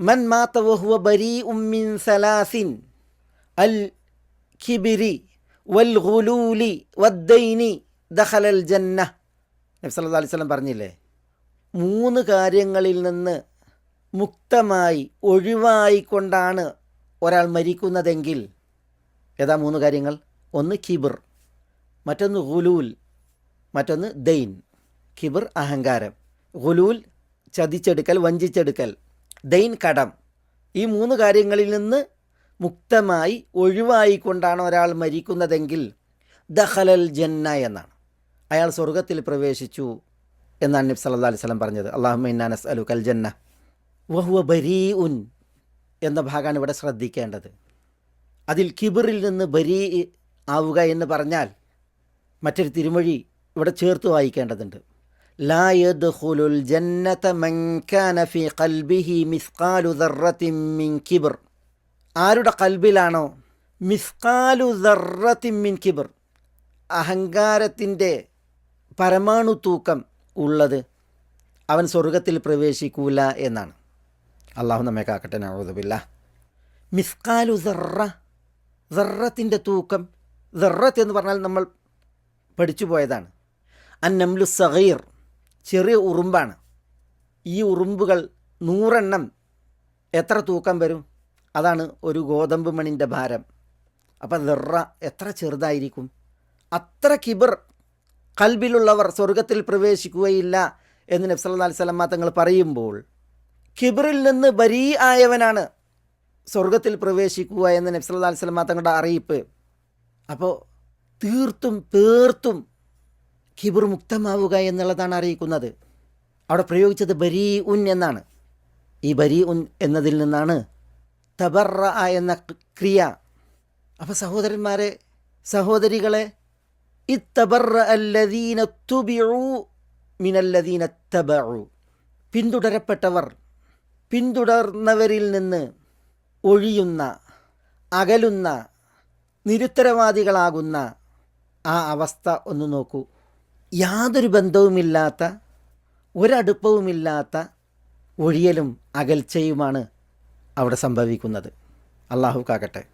മൻ മാത്ത വഹുവ ബരീ ഉമ്മിൻ സലാസിൻ. അൽ ഖിബിരി വൽ ഗുലൂലി വദ്ദൈനി ദഹലൽ ജന്ന. നബി സല്ലാ അലൈഹി വസല്ലം പറഞ്ഞില്ലേ? മൂന്ന് കാര്യങ്ങളിൽ നിന്ന് മുക്തമായി ഒഴിവായിക്കൊണ്ടാണ് ഒരാൾ മരിക്കുന്നതെങ്കിൽ. ഏതാ മൂന്ന് കാര്യങ്ങൾ? ഒന്ന് കിബിർ മറ്റൊന്ന് ഗുലൂൽ മറ്റൊന്ന് ദൈൻ. കിബിർ അഹങ്കാരം. ഗുലൂൽ ചതിച്ചെടുക്കൽ വഞ്ചിച്ചെടുക്കൽ. ദൈൻ കടം. ഈ മൂന്ന് കാര്യങ്ങളിൽ നിന്ന് മുക്തമായി ഒഴിവായിക്കൊണ്ടാണ് ഒരാൾ മരിക്കുന്നതെങ്കിൽ ദഹലൽ ജന്ന എന്നാണ്. അയാൾ സ്വർഗത്തിൽ പ്രവേശിച്ചു എന്നാണ് നബി സല്ലല്ലാഹു അലൈഹി സ്വലം പറഞ്ഞത്. അള്ളാഹുമ്മ അലു കൽ ജന്ന. വഹുവ ബരീ ഉൻ എന്ന ഭാഗമാണ് ഇവിടെ ശ്രദ്ധിക്കേണ്ടത്. അതിൽ കിബിറിൽ നിന്ന് ബരീ ആവുക എന്ന് പറഞ്ഞാൽ മറ്റൊരു തിരുമൊഴി ഇവിടെ ചേർത്ത് വായിക്കേണ്ടതുണ്ട്. ലാ يدخل الجنة من كان في قلبه مثقال ذرة من كبر ആരുടെ കൽബിലാണോ മിസ്കാലു ദർറത്തിമ്മിൻ കിബർ. അഹങ്കാരത്തിന്റെ പരമാണു തൂക്കം ഉള്ളത് അവൻ സ്വർഗത്തിൽ പ്രവേശിക്കൂല എന്നാണ്. അള്ളാഹു നമ്മെ കാക്കട്ടെ നവതുബില്ല മിസ്കാലു ദർറ ദർറത്തിന്റെ തൂക്കം. ദർറത്ത് എന്ന് പറഞ്ഞാൽ നമ്മൾ പഠിച്ചു പോയതാണ്. അന്നംലു സഹീർ ചെറിയ ഉറുമ്പാണ്. ഈ ഉറുമ്പുകൾ നൂറെണ്ണം എത്ര തൂക്കം വരും? അതാണ് ഒരു ഗോതമ്പ് മണിന്റെ ഭാരം. അപ്പം ദർറ എത്ര ചെറുതായിരിക്കും? അത്ര കിബർ കൽബിലുള്ളവർ സ്വർഗത്തിൽ പ്രവേശിക്കുകയില്ല എന്ന് നബ്സല്ലാ അലൈഹി സ്വലമ തങ്ങൾ പറയുമ്പോൾ കിബറിൽ നിന്ന് ബരീ ആയവനാണ് സ്വർഗത്തിൽ പ്രവേശിക്കുക എന്ന് നബ്സല്ലാ അലൈഹി സ്വലമ തങ്ങളുടെ അറിയിപ്പ്. അപ്പോൾ തീർത്തും പേർത്തും കിബർ മുക്തമാവുക എന്നുള്ളതാണ് അറിയിക്കുന്നത്. അവിടെ പ്രയോഗിച്ചത് ബരീ ഉൻ എന്നാണ്. ഈ ബരീ ഉൻ എന്നതിൽ നിന്നാണ് തബറ എന്ന ക്രിയ. അപ്പോൾ സഹോദരന്മാരെ സഹോദരികളെ ഇത്തബറ പിന്തുടരപ്പെട്ടവർ പിന്തുടർന്നവരിൽ നിന്ന് ഒഴിയുന്ന അകലുന്ന നിരുത്തരവാദികളാകുന്ന ആ അവസ്ഥ ഒന്ന് നോക്കൂ. യാതൊരു ബന്ധവുമില്ലാത്ത ഒരടുപ്പവുമില്ലാത്ത ഒഴിയലും അകൽച്ചയുമാണ് അവിടെ സംഭവിക്കുന്നത്. അള്ളാഹു കാക്കട്ടെ.